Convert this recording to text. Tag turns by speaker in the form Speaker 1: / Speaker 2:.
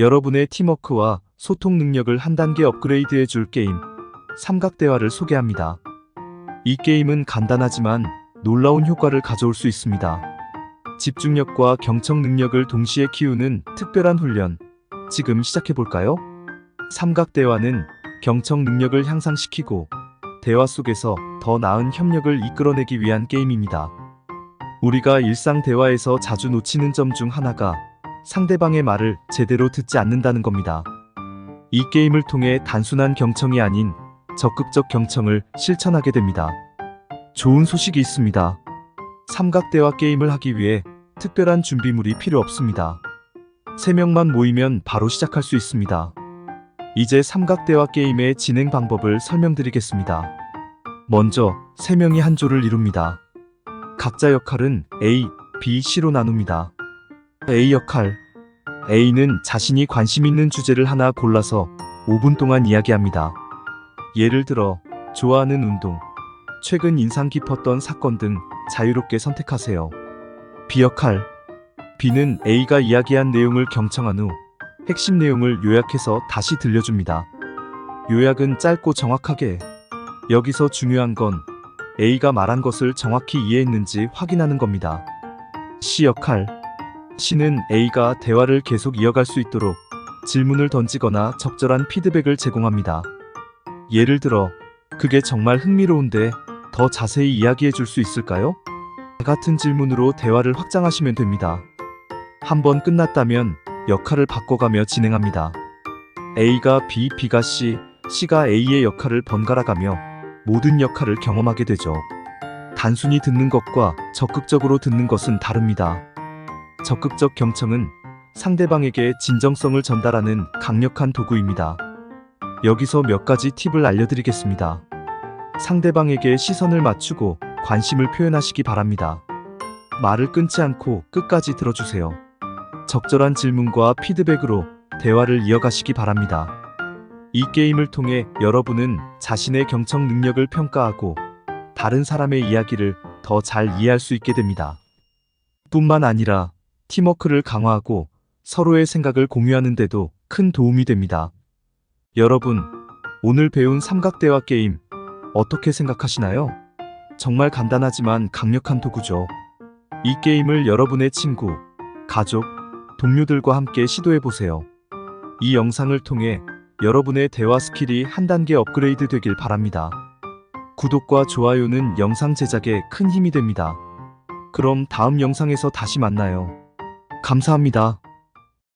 Speaker 1: 여러분의 팀워크와 소통 능력을 한 단계 업그레이드해 줄 게임 삼각대화를 소개합니다. 이 게임은 간단하지만 놀라운 효과를 가져올 수 있습니다. 집중력과 경청 능력을 동시에 키우는 특별한 훈련. 지금 시작해 볼까요? 삼각대화는 경청 능력을 향상시키고 대화 속에서 더 나은 협력을 이끌어내기 위한 게임입니다. 우리가 일상 대화에서 자주 놓치는 점 중 하나가 상대방의 말을 제대로 듣지 않는다는 겁니다. 이 게임을 통해 단순한 경청이 아닌 적극적 경청을 실천하게 됩니다. 좋은 소식이 있습니다. 삼각대화 게임을 하기 위해 특별한 준비물이 필요 없습니다. 3명만 모이면 바로 시작할 수 있습니다. 이제 삼각대화 게임의 진행 방법을 설명드리겠습니다. 먼저 3명이 한 조를 이룹니다. 각자 역할은 A, B, C로 나눕니다. A 역할 A는 자신이 관심 있는 주제를 하나 골라서 5분 동안 이야기합니다. 예를 들어 좋아하는 운동, 최근 인상 깊었던 사건 등 자유롭게 선택하세요. B 역할 B는 A가 이야기한 내용을 경청한 후 핵심 내용을 요약해서 다시 들려줍니다. 요약은 짧고 정확하게. 여기서 중요한 건 A가 말한 것을 정확히 이해했는지 확인하는 겁니다. C 역할 C는 A가 대화를 계속 이어갈 수 있도록 질문을 던지거나 적절한 피드백을 제공합니다. 예를 들어, 그게 정말 흥미로운데 더 자세히 이야기해 줄 수 있을까요? 같은 질문으로 대화를 확장하시면 됩니다. 한번 끝났다면 역할을 바꿔가며 진행합니다. A가 B, B가 C, C가 A의 역할을 번갈아가며 모든 역할을 경험하게 되죠. 단순히 듣는 것과 적극적으로 듣는 것은 다릅니다. 적극적 경청은 상대방에게 진정성을 전달하는 강력한 도구입니다. 여기서 몇 가지 팁을 알려드리겠습니다. 상대방에게 시선을 맞추고 관심을 표현하시기 바랍니다. 말을 끊지 않고 끝까지 들어주세요. 적절한 질문과 피드백으로 대화를 이어가시기 바랍니다. 이 게임을 통해 여러분은 자신의 경청 능력을 평가하고 다른 사람의 이야기를 더 잘 이해할 수 있게 됩니다. 뿐만 아니라 팀워크를 강화하고 서로의 생각을 공유하는 데도 큰 도움이 됩니다. 여러분, 오늘 배운 삼각대화 게임 어떻게 생각하시나요? 정말 간단하지만 강력한 도구죠. 이 게임을 여러분의 친구, 가족, 동료들과 함께 시도해 보세요. 이 영상을 통해 여러분의 대화 스킬이 한 단계 업그레이드 되길 바랍니다. 구독과 좋아요는 영상 제작에 큰 힘이 됩니다. 그럼 다음 영상에서 다시 만나요. 감사합니다.